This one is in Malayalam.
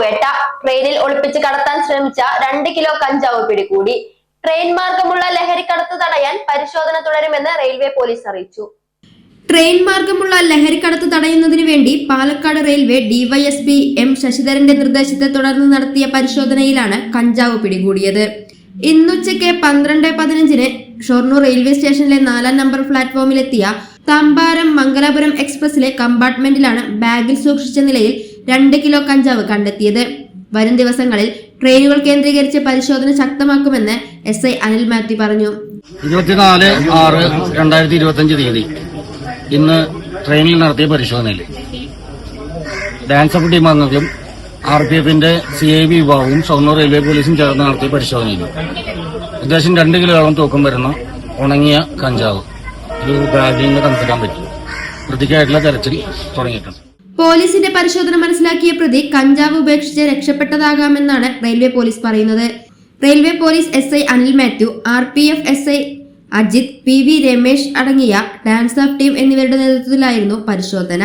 പേട്ട ട്രെയിനിൽ ഒളിപ്പിച്ച് കടത്താൻ ശ്രമിച്ച രണ്ട് കിലോ കഞ്ചാവ് പിടികൂടി. ട്രെയിൻ മാർഗമുള്ള ലഹരിക്കടത്ത് തടയാൻ പരിശോധന തുടരുമെന്ന് റെയിൽവേ പോലീസ് അറിയിച്ചു. ട്രെയിൻ മാർഗമുള്ള ലഹരിക്കടത്ത് തടയുന്നതിനു വേണ്ടി പാലക്കാട് റെയിൽവേ ഡിവൈഎസ്പി എം ശശിധരന്റെ നിർദ്ദേശത്തെ തുടർന്ന് നടത്തിയ പരിശോധനയിലാണ് കഞ്ചാവ് പിടികൂടിയത്. ഇന്നുച്ചയ്ക്ക് പന്ത്രണ്ട് പതിനഞ്ചിന് ഷൊർണൂർ റെയിൽവേ സ്റ്റേഷനിലെ നാലാം നമ്പർ പ്ലാറ്റ്ഫോമിലെത്തിയ താമ്പാരം മംഗലാപുരം എക്സ്പ്രസിലെ കമ്പാർട്ട്മെന്റിലാണ് ബാഗിൽ സൂക്ഷിച്ച നിലയിൽ രണ്ട് കിലോ കഞ്ചാവ് കണ്ടെത്തിയത്. വരും ദിവസങ്ങളിൽ ട്രെയിനുകൾ കേന്ദ്രീകരിച്ച് പരിശോധന ശക്തമാക്കുമെന്ന് എസ് ഐ അനിൽ മാത്യു പറഞ്ഞു. ഇരുപത്തിനാല് ആറ് രണ്ടായിരത്തി ഇരുപത്തിയഞ്ച് തീയതി ഇന്ന് ട്രെയിനിൽ നടത്തിയ പരിശോധനയിൽ ഡാൻസ് ഓഫ് ടീം അംഗങ്ങളും ആർ പി എഫിന്റെ സി ഐ ബി വിഭാഗവും ഷൊർണൂർ റെയിൽവേ പോലീസും ചേർന്ന് നടത്തിയ പരിശോധനയിൽ ഏകദേശം രണ്ട് കിലോ തൂക്കം വരുന്ന ഉണങ്ങിയ കഞ്ചാവ്. നിന്ന് കണ്ടെത്താൻ പറ്റും. പ്രതിക്കായിട്ടുള്ള തെരച്ചിൽ തുടങ്ങിയിട്ടുണ്ട്. പോലീസിന്റെ പരിശോധന മനസ്സിലാക്കിയ പ്രതി കഞ്ചാവ് ഉപേക്ഷിച്ച് രക്ഷപ്പെട്ടതാകാമെന്നാണ് റെയിൽവേ പോലീസ് പറയുന്നത്. Railway police S I Anil Mathew R P F S I Ajith P V Ramesh അടങ്ങിയ ഡാൻസ് ഓഫ് ടീം എന്നിവരുടെ നേതൃത്വത്തിലായിരുന്നു പരിശോധന.